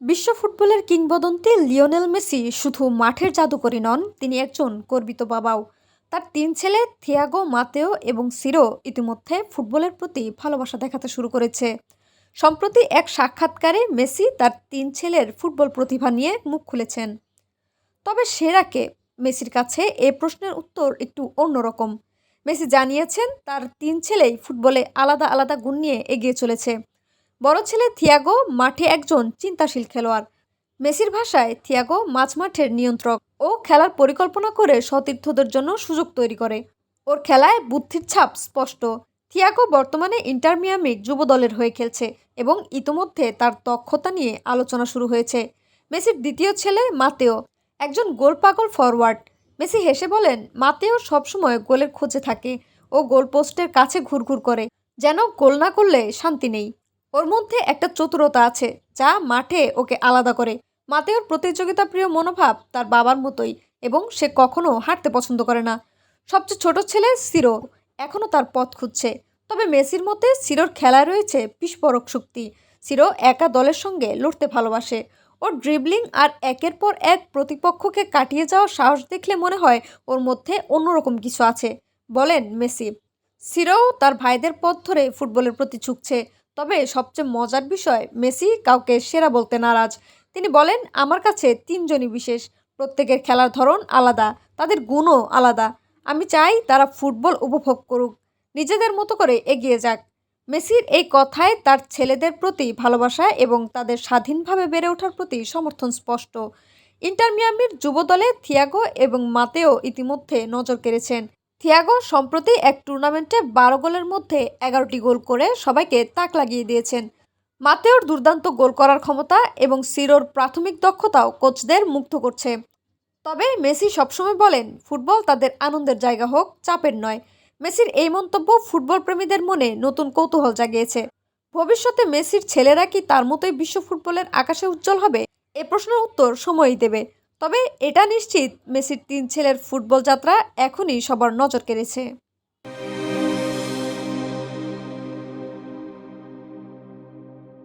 বিশ্ব ফুটবলের কিংবদন্তি লিওনেল মেসি শুধু মাঠের জাদুকরী নন, তিনি একজন গর্বিত বাবাও। তার তিন ছেলে থিয়াগো, মাতেও এবং সিরো ইতিমধ্যে ফুটবলের প্রতি ভালোবাসা দেখাতে শুরু করেছে। সম্প্রতি এক সাক্ষাৎকারে মেসি তার তিন ছেলের ফুটবল প্রতিভা নিয়ে মুখ খুলেছেন। তবে সেরাকে মেসির কাছে এ প্রশ্নের উত্তর একটু অন্যরকম। মেসি জানিয়েছেন, তার তিন ছেলেই ফুটবলে আলাদা আলাদা গুণ নিয়ে এগিয়ে চলেছে। বড় ছেলে থিয়াগো মাঠে একজন চিন্তাশীল খেলোয়াড়। মেসির ভাষায় থিয়াগো মাঝমাঠের নিয়ন্ত্রক ও খেলার পরিকল্পনা করে সতীর্থদের জন্য সুযোগ তৈরি করে। ওর খেলায় বুদ্ধির ছাপ স্পষ্ট। থিয়াগো বর্তমানে ইন্টার মিয়ামির যুব দলের হয়ে খেলছে এবং ইতোমধ্যে তার দক্ষতা নিয়ে আলোচনা শুরু হয়েছে। মেসির দ্বিতীয় ছেলে মাতেও একজন গোল পাগল ফরওয়ার্ড। মেসি হেসে বলেন, মাতেও সবসময় গোলের খোঁজে থাকে ও গোলপোস্টের কাছে ঘুরঘুর করে, যেন গোল না করলে শান্তি নেই। ওর মধ্যে একটা চতুরতা আছে, যা মাঠে ওকে আলাদা করে। মাতেওর প্রতিযোগিতা প্রিয় মনোভাব তার বাবার মতোই এবং সে কখনো হাঁটতে পছন্দ করে না। সবচেয়ে ছোট ছেলে সিরো এখনও তার পথ খুঁজছে। তবে মেসির মতে সিরোর খেলায় রয়েছে বিস্ফোরক শক্তি। সিরো একা দলের সঙ্গে লড়তে ভালোবাসে। ওর ড্রিবলিং আর একের পর এক প্রতিপক্ষকে কাটিয়ে যাওয়ার সাহস দেখলে মনে হয় ওর মধ্যে অন্যরকম কিছু আছে, বলেন মেসি। সিরোও তার ভাইদের পথ ধরে ফুটবলের প্রতি ঝুঁকছে। তবে সবচেয়ে মজার বিষয়, মেসি কাউকে সেরা বলতে নারাজ। তিনি বলেন, আমার কাছে তিনজনই বিশেষ। প্রত্যেকের খেলার ধরন আলাদা, তাদের গুণও আলাদা। আমি চাই তারা ফুটবল উপভোগ করুক। নিজেদের মতো করে এগিয়ে যাক। মেসির এই কথায় তার ছেলেদের প্রতি ভালোবাসা এবং তাদের স্বাধীনভাবে বেড়ে ওঠার প্রতি সমর্থন স্পষ্ট। ইন্টার মিয়ামির যুব দলে থিয়াগো এবং মাতেও ইতিমধ্যে নজর কেড়েছেন। থিয়াগো সম্প্রতি এক টুর্নামেন্টে বারো গোলের মধ্যে এগারোটি গোল করে সবাইকে তাক লাগিয়ে দিয়েছেন। মাতেওর দুর্দান্ত গোল করার ক্ষমতা এবং সিরোর প্রাথমিক দক্ষতাও কোচদের মুগ্ধ করছে। তবে মেসি সবসময় বলেন, ফুটবল তাদের আনন্দের জায়গা হোক, চাপের নয়। মেসির এই মন্তব্য ফুটবল প্রেমীদের মনে নতুন কৌতূহল জাগিয়েছে। ভবিষ্যতে মেসির ছেলেরা কি তার মতোই বিশ্ব ফুটবলের আকাশে উজ্জ্বল হবে? এ প্রশ্নের উত্তর সময়ই দেবে। তবে এটা নিশ্চিত মেসির তিন ছেলের ফুটবল যাত্রা এখনই সবার নজর কেড়েছে।